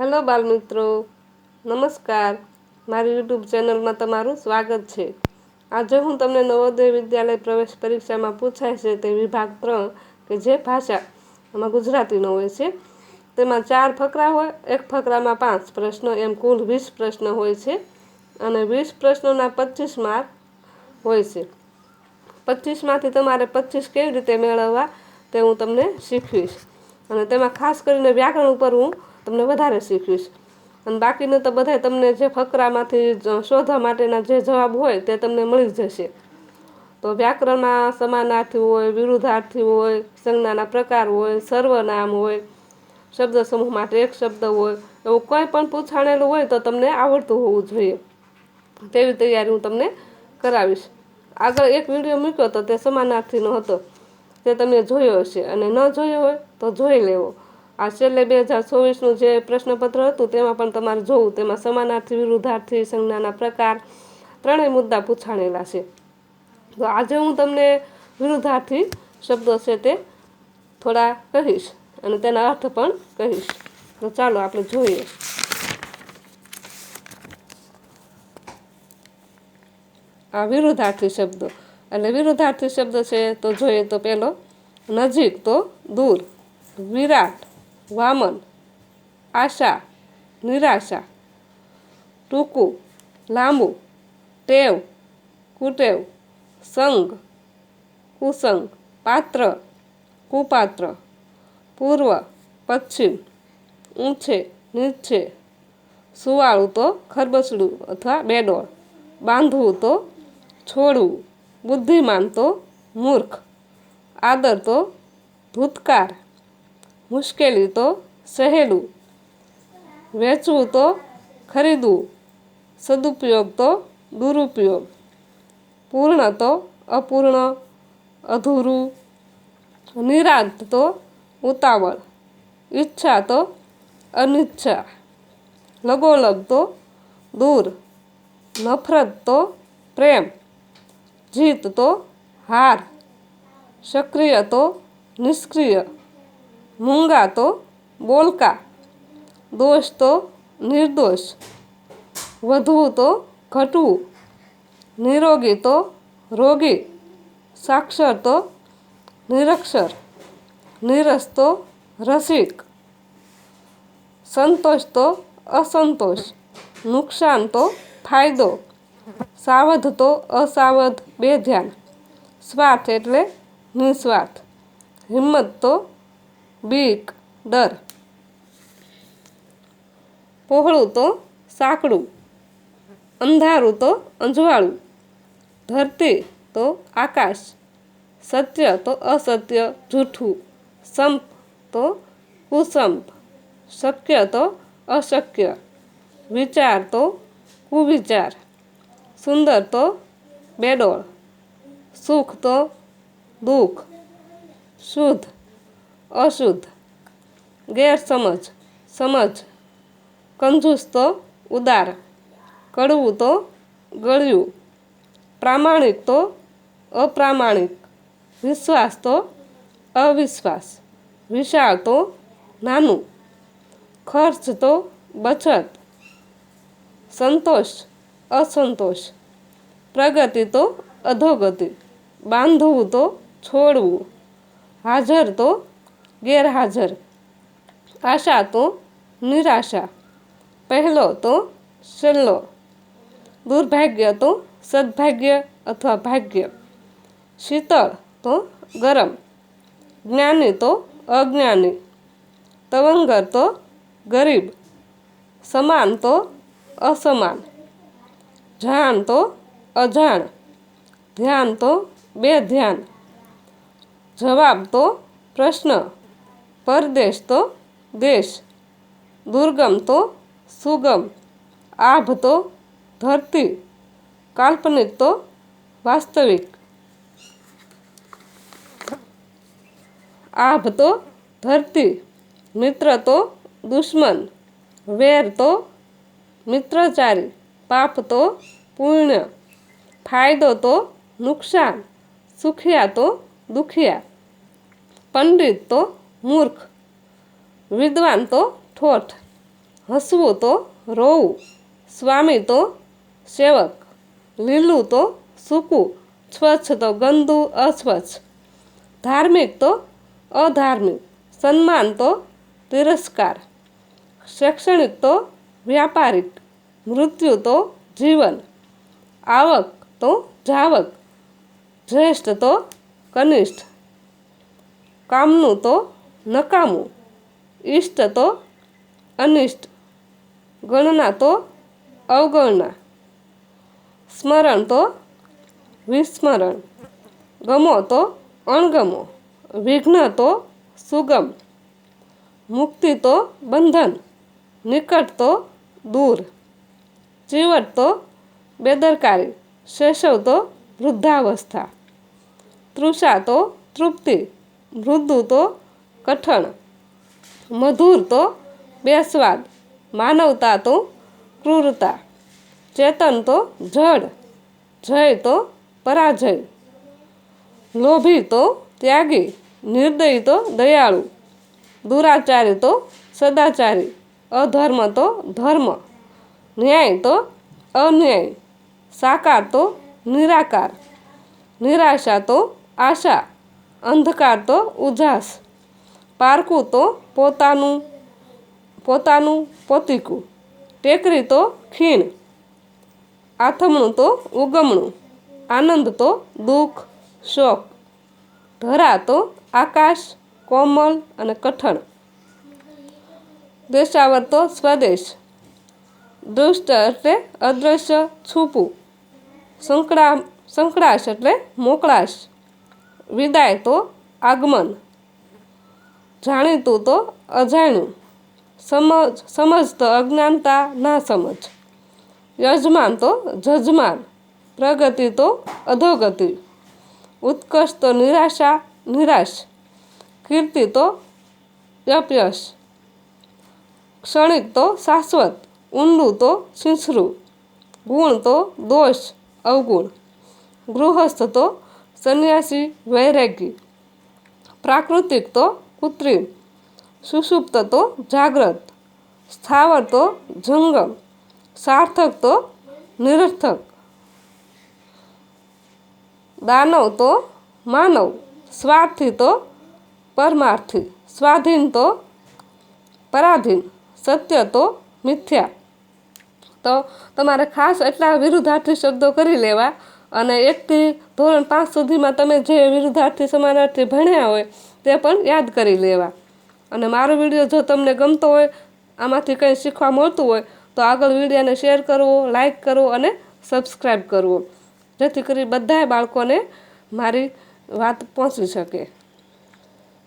Hello બાલમિત્રો, નમસ્કાર. મારી YouTube ચેનલમાં તમારું સ્વાગત છે. આજે હું તમને નવોદય વિદ્યાલય પ્રવેશ પરીક્ષામાં પૂછાય છે તે વિભાગ ત્રણ કે જે ભાષા એમાં ગુજરાતીનો હોય છે. તેમાં ચાર ફકરા હોય, એક ફકરામાં પાંચ પ્રશ્નો, એમ કુલ વીસ પ્રશ્ન હોય છે અને વીસ પ્રશ્નોના પચીસ માર્ક હોય છે. પચીસમાંથી તમારે પચીસ કેવી રીતે મેળવવા તે હું તમને શીખવીશ. અને તેમાં ખાસ કરીને વ્યાકરણ ઉપર હું તમને વધારે શીખવીશ. અને બાકીના તો બધા તમને જે ફકરામાંથી શોધવા માટેના જે જવાબ હોય તે તમને મળી જશે. તો વ્યાકરણમાં સમાનાર્થી હોય, વિરુદ્ધાર્થી હોય, સંજ્ઞાના પ્રકાર હોય, સર્વનામ હોય, શબ્દ સમૂહ માટે એક શબ્દ હોય, એવું કોઈ પણ પૂછાણેલું હોય તો તમને આવડતું હોવું જોઈએ. તેવી તૈયારી હું તમને કરાવીશ. આગળ એક વીડિયો મૂક્યો હતો તે સમાનાર્થીનો હતો. તે તમે જોયો હશે અને ન જોયો હોય તો જોઈ લેવો. આ છેલ્લે બે હજાર ચોવીસનું જે પ્રશ્નપત્ર હતું, તેમાં પણ તમારે જોવું, તેમાં સમાનાર્થી, વિરુદ્ધાર્થી સંજ્ઞાના પ્રકાર ત્રણેય મુદ્દા પૂછાણેલા છે. તો આજે હું તમને વિરુદ્ધાર્થી શબ્દો છે તે થોડા કહીશ અને તેના અર્થ પણ કહીશ. તો ચાલો આપણે જોઈએ. આ વિરુદ્ધાર્થી શબ્દો. એટલે વિરુદ્ધાર્થી શબ્દ છે તો જોઈએ તો પહેલો નજીક તો દૂર, વિરાટ. વામન, આશા, નિરાશા, ટૂંકું, લાંબુ, ટેવ, કુટેવ, સંગ, કુસંગ, પાત્ર, કુપાત્ર, પૂર્વ, પશ્ચિમ, ઊંચે, નીચે, સુવાળું તો ખરબસડું અથવા બેડોળ, બાંધવું તો છોડવું, બુદ્ધિમાન તો મૂર્ખ, આદર તો ધૂતકાર મુશ્કેલી તો સહેલું. વેચવું તો ખરીદવું. સદુપયોગ તો દુરુપયોગ. પૂર્ણ તો અપૂર્ણ, અધૂરું. નિરાંત તો ઉતાવળ. ઈચ્છા તો અનિચ્છા. લગોલગ તો દૂર. નફરત તો પ્રેમ. જીત તો હાર. સક્રિય તો નિષ્ક્રિય. મૂંગા તો બોલકા, દોષ તો નિર્દોષ, વધવું તો ઘટવું, નિરોગી તો રોગી, સાક્ષર તો નિરક્ષર, નીરસ તો રસિક, સંતોષ તો અસંતોષ, નુકસાન તો ફાયદો, સાવધ તો અસાવધ બે ધ્યાન સ્વાર્થ એટલે નિસ્વાર્થ, હિંમત તો બીક, ડર. પહોળું તો સાંકડું, અંધારું તો અંજવાળું, ધરતી તો આકાશ, સત્ય તો અસત્ય, જૂઠું, સંપ તો કુસંપ, શક્ય તો અશક્ય, વિચાર તો કુવિચાર, સુંદર તો બેડોળ, સુખ તો દુઃખ, શુદ્ધ અશુદ્ધ, ગેરસમજ, સમજ કંજૂસ તો ઉદાર, કડવું તો ગળ્યું, પ્રામાણિક તો અપ્રામાણિક, વિશ્વાસ તો અવિશ્વાસ, વિશાળ તો નાનું, ખર્ચ તો બચત, સંતોષ, અસંતોષ, પ્રગતિ તો અધોગતિ, બાંધવું તો છોડવું, હાજર તો ગેરહાજર. આશા તો નિરાશા. પહેલો તો છેલ્લો. દુર્ભાગ્ય તો સદભાગ્ય અથવા ભાગ્ય. શીતળ તો ગરમ. જ્ઞાની તો અજ્ઞાની. તવંગર તો ગરીબ. સમાન તો અસમાન. જાણ તો અજાણ. ધ્યાન તો બે ધ્યાન જવાબ તો પ્રશ્ન. પરદેશ તો દેશ, દુર્ગમ તો સુગમ, આભ તો ધરતી, કાલ્પનિક તો વાસ્તવિક. આભ તો ધરતી, મિત્ર તો દુશ્મન, વેર તો મિત્રચારી, પાપ તો પુણ્ય, ફાયદો તો નુકસાન, સુખિયા તો દુખિયા, પંડિત તો મૂર્ખ. વિદ્વાન તો ઠોઠ. હસવું તો રોવું. સ્વામી તો સેવક. લીલું તો સૂકું. સ્વચ્છ તો ગંદુ અસ્વચ્છ. ધાર્મિક તો અધાર્મિક. સન્માન તો તિરસ્કાર. શૈક્ષણિક તો વ્યાપારિક. મૃત્યુ તો જીવન. આવક તો જાવક. જ્યેષ્ઠ તો કનિષ્ઠ. કામનું તો નકામું. ઈષ્ટ તો અનિષ્ટ, ગણના તો અવગણના. સ્મરણ તો વિસ્મરણ, ગમો તો અણગમો, વિઘ્ન તો સુગમ, મુક્તિ તો બંધન, નિકટ તો દૂર ચીવટ તો બેદરકારી શૈશવ તો વૃદ્ધાવસ્થા, તૃષા તો તૃપ્તિ, મૃદુ તો કઠણ. મધુર તો બેસ્વાદ, માનવતા તો ક્રૂરતા, ચેતન તો જડ, જય તો પરાજય, લોભી તો ત્યાગી, નિર્દયી તો દયાળુ, દુરાચારી તો સદાચારી, અધર્મ તો ધર્મ, ન્યાય તો અન્યાય, સાકાર તો નિરાકાર, નિરાશા તો આશા, અંધકાર તો ઉજાસ પારકું તો પોતાનું પોતાનું પોતીકું. ટેકરી તો ખીણ. આથમણું તો ઉગમણું. આનંદ તો દુઃખ, શોક. ધરા તો આકાશ કોમલ અને કઠણ. દેશાવર તો સ્વદેશ. દુષ્ટ એટલે અદ્રશ્ય, છૂપું. સંકળા, સંકળાશ એટલે મોકળાશ. વિદાય તો આગમન. જાણીતું તો અજાણ્યું. સમજ સમજ તો અજ્ઞાનતા ના સમજ. યજમાન તો જજમાન, પ્રગતિ તો અધોગતિ. ઉત્કર્ષ તો નિરાશા, નિરાશ. કીર્તિ તો અપયશ ક્ષણિક તો શાશ્વત, ઊંડું તો છીછરું. ગુણ તો દોષ, અવગુણ. ગૃહસ્થ તો સંન્યાસી, વૈરાગી. પ્રાકૃતિક તો કૃત્રિમ, સુષુપ્ત તો જાગ્રત, સ્થાવર તો જંગમ સાર્થક તો નિરર્થક, દાનવ તો માનવ, સ્વાર્થી તો પરમાર્થી, સ્વાધીન તો પરાધીન, સત્ય તો મિથ્યા. તો તમારે ખાસ એટલા વિરુદ્ધાર્થી શબ્દો કરી લેવા અને એકથી ધોરણ પાંચ સુધીમાં તમે જે વિરુદ્ધાર્થી સમાનાર્થી ભણ્યા હોય તે પણ યાદ કરી લેવા. અને મારો વીડિયો જો તમને ગમતો હોય, આમાંથી કંઈ શીખવા મળતું હોય, તો આગળ વિડીયોને શેર કરવો, લાઈક કરવો અને સબસ્ક્રાઈબ કરવો. જેથી કરી બધાય બાળકોને મારી વાત પહોંચી શકે.